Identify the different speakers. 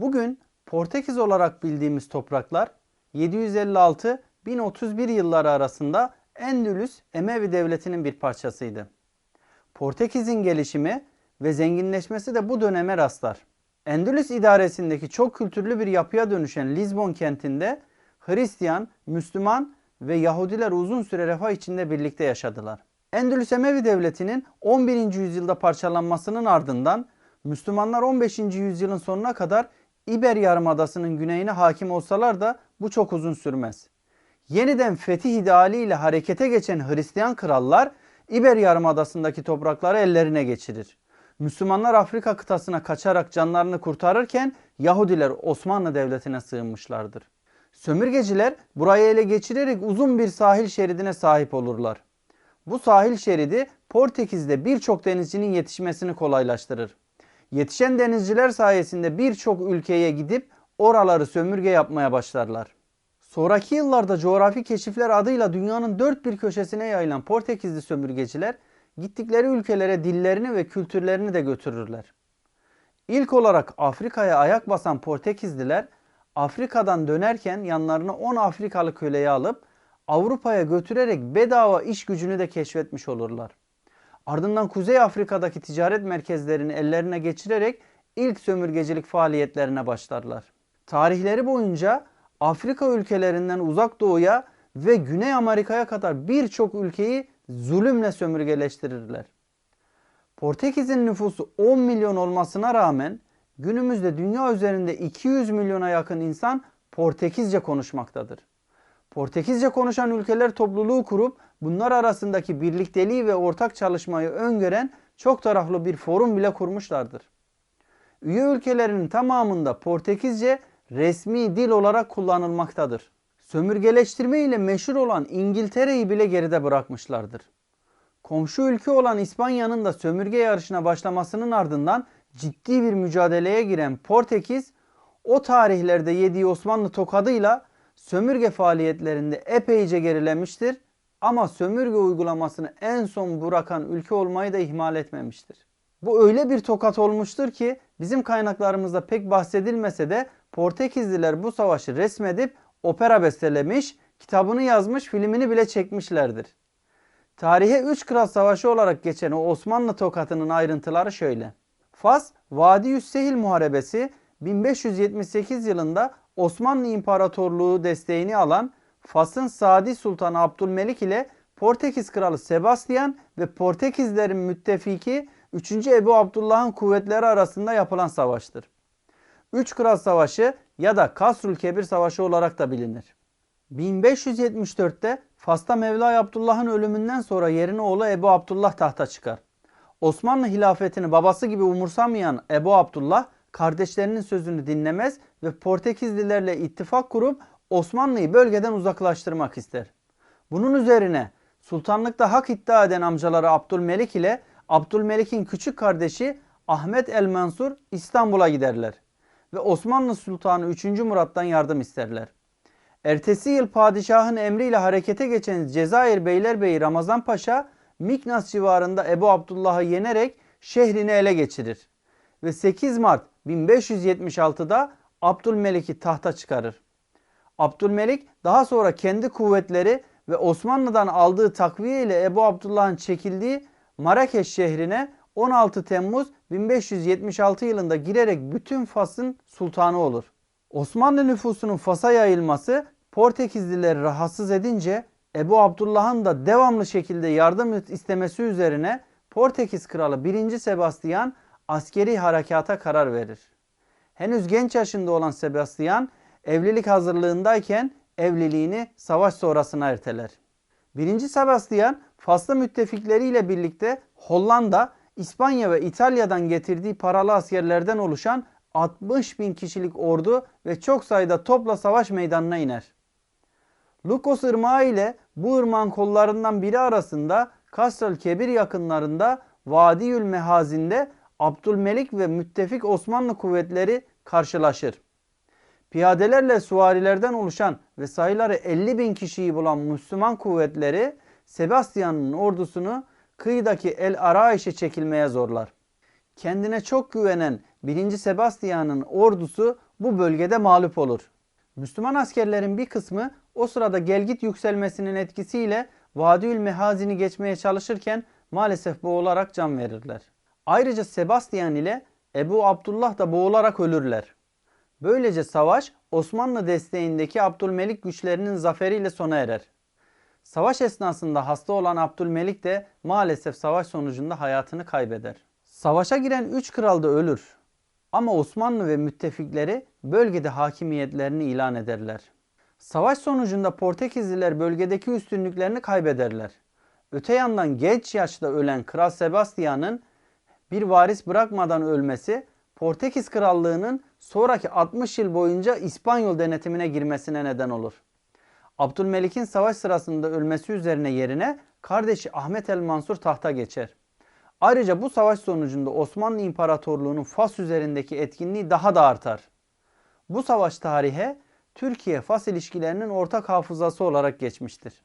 Speaker 1: Bugün Portekiz olarak bildiğimiz topraklar 756-1031 yılları arasında Endülüs Emevi Devleti'nin bir parçasıydı. Portekiz'in gelişimi ve zenginleşmesi de bu döneme rastlar. Endülüs idaresindeki çok kültürlü bir yapıya dönüşen Lizbon kentinde Hristiyan, Müslüman ve Yahudiler uzun süre refah içinde birlikte yaşadılar. Endülüs Emevi Devleti'nin 11. yüzyılda parçalanmasının ardından Müslümanlar 15. yüzyılın sonuna kadar İber Yarımadası'nın güneyine hakim olsalar da bu çok uzun sürmez. Yeniden fetih idealiyle harekete geçen Hristiyan krallar İber Yarımadası'ndaki toprakları ellerine geçirir. Müslümanlar Afrika kıtasına kaçarak canlarını kurtarırken Yahudiler Osmanlı Devleti'ne sığınmışlardır. Sömürgeciler burayı ele geçirerek uzun bir sahil şeridine sahip olurlar. Bu sahil şeridi Portekiz'de birçok denizcinin yetişmesini kolaylaştırır. Yetişen denizciler sayesinde birçok ülkeye gidip oraları sömürge yapmaya başlarlar. Sonraki yıllarda coğrafi keşifler adıyla dünyanın dört bir köşesine yayılan Portekizli sömürgeciler gittikleri ülkelere dillerini ve kültürlerini de götürürler. İlk olarak Afrika'ya ayak basan Portekizliler Afrika'dan dönerken yanlarına 10 Afrikalı köleyi alıp Avrupa'ya götürerek bedava iş gücünü de keşfetmiş olurlar. Ardından Kuzey Afrika'daki ticaret merkezlerini ellerine geçirerek ilk sömürgecilik faaliyetlerine başlarlar. Tarihleri boyunca Afrika ülkelerinden uzak doğuya ve Güney Amerika'ya kadar birçok ülkeyi zulümle sömürgeleştirirler. Portekiz'in nüfusu 10 milyon olmasına rağmen günümüzde dünya üzerinde 200 milyona yakın insan Portekizce konuşmaktadır. Portekizce konuşan ülkeler topluluğu kurup bunlar arasındaki birlikteliği ve ortak çalışmayı öngören çok taraflı bir forum bile kurmuşlardır. Üye ülkelerinin tamamında Portekizce resmi dil olarak kullanılmaktadır. Sömürgeleştirme ile meşhur olan İngiltere'yi bile geride bırakmışlardır. Komşu ülke olan İspanya'nın da sömürge yarışına başlamasının ardından ciddi bir mücadeleye giren Portekiz o tarihlerde yediği Osmanlı tokadıyla sömürge faaliyetlerinde epeyce gerilemiştir ama sömürge uygulamasını en son bırakan ülke olmayı da ihmal etmemiştir. Bu öyle bir tokat olmuştur ki bizim kaynaklarımızda pek bahsedilmese de Portekizliler bu savaşı resmedip opera bestelemiş, kitabını yazmış, filmini bile çekmişlerdir. Tarihe 3 Kral Savaşı olarak geçen o Osmanlı tokatının ayrıntıları şöyle. Fas, Vadi Yüssehil Muharebesi 1578 yılında Osmanlı İmparatorluğu desteğini alan Fas'ın Sadi Sultanı Abdülmelik ile Portekiz Kralı Sebastian ve Portekizlerin müttefiki 3. Ebu Abdullah'ın kuvvetleri arasında yapılan savaştır. Üç Kral Savaşı ya da Kasrul Kebir Savaşı olarak da bilinir. 1574'te Fas'ta Mevla Abdullah'ın ölümünden sonra yerine oğlu Ebu Abdullah tahta çıkar. Osmanlı hilafetini babası gibi umursamayan Ebu Abdullah kardeşlerinin sözünü dinlemez ve Portekizlilerle ittifak kurup Osmanlı'yı bölgeden uzaklaştırmak ister. Bunun üzerine sultanlıkta hak iddia eden amcaları Abdülmelik ile Abdülmelik'in küçük kardeşi Ahmet el Mansur İstanbul'a giderler ve Osmanlı Sultanı 3. Murat'tan yardım isterler. Ertesi yıl padişahın emriyle harekete geçen Cezayir Beylerbeyi Ramazan Paşa Miknas civarında Ebu Abdullah'ı yenerek şehrini ele geçirir. Ve 8 Mart 1576'da Abdülmelik'i tahta çıkarır. Abdülmelik daha sonra kendi kuvvetleri ve Osmanlı'dan aldığı takviye ile Ebu Abdullah'ın çekildiği Marrakeş şehrine 16 Temmuz 1576 yılında girerek bütün Fas'ın sultanı olur. Osmanlı nüfusunun Fas'a yayılması Portekizlileri rahatsız edince Ebu Abdullah'ın da devamlı şekilde yardım istemesi üzerine Portekiz kralı 1. Sebastian askeri harekata karar verir. Henüz genç yaşında olan Sebastian evlilik hazırlığındayken evliliğini savaş sonrasına erteler. 1. Sebastian Faslı müttefikleriyle birlikte Hollanda, İspanya ve İtalya'dan getirdiği paralı askerlerden oluşan 60 bin kişilik ordu ve çok sayıda topla savaş meydanına iner. Lukos Irmağı ile bu ırmağın kollarından biri arasında Kasrel Kebir yakınlarında Vadiyül Mehazin'de Abdülmelik ve müttefik Osmanlı kuvvetleri karşılaşır. Piyadelerle suvarilerden oluşan ve sayıları 50 bin kişiyi bulan Müslüman kuvvetleri Sebastian'ın ordusunu kıyıdaki El Araiş'e çekilmeye zorlar. Kendine çok güvenen 1. Sebastian'ın ordusu bu bölgede mağlup olur. Müslüman askerlerin bir kısmı o sırada gelgit yükselmesinin etkisiyle Vadiül Mehazin'i geçmeye çalışırken maalesef boğularak can verirler. Ayrıca Sebastian ile Ebu Abdullah da boğularak ölürler. Böylece savaş Osmanlı desteğindeki Abdülmelik güçlerinin zaferiyle sona erer. Savaş esnasında hasta olan Abdülmelik de maalesef savaş sonucunda hayatını kaybeder. Savaşa giren 3 kral da ölür. Ama Osmanlı ve müttefikleri bölgede hakimiyetlerini ilan ederler. Savaş sonucunda Portekizliler bölgedeki üstünlüklerini kaybederler. Öte yandan genç yaşta ölen Kral Sebastian'ın bir varis bırakmadan ölmesi Portekiz Krallığı'nın sonraki 60 yıl boyunca İspanyol denetimine girmesine neden olur. Abdülmelik'in savaş sırasında ölmesi üzerine yerine kardeşi Ahmet el Mansur tahta geçer. Ayrıca bu savaş sonucunda Osmanlı İmparatorluğu'nun Fas üzerindeki etkinliği daha da artar. Bu savaş tarihe Türkiye-Fas ilişkilerinin ortak hafızası olarak geçmiştir.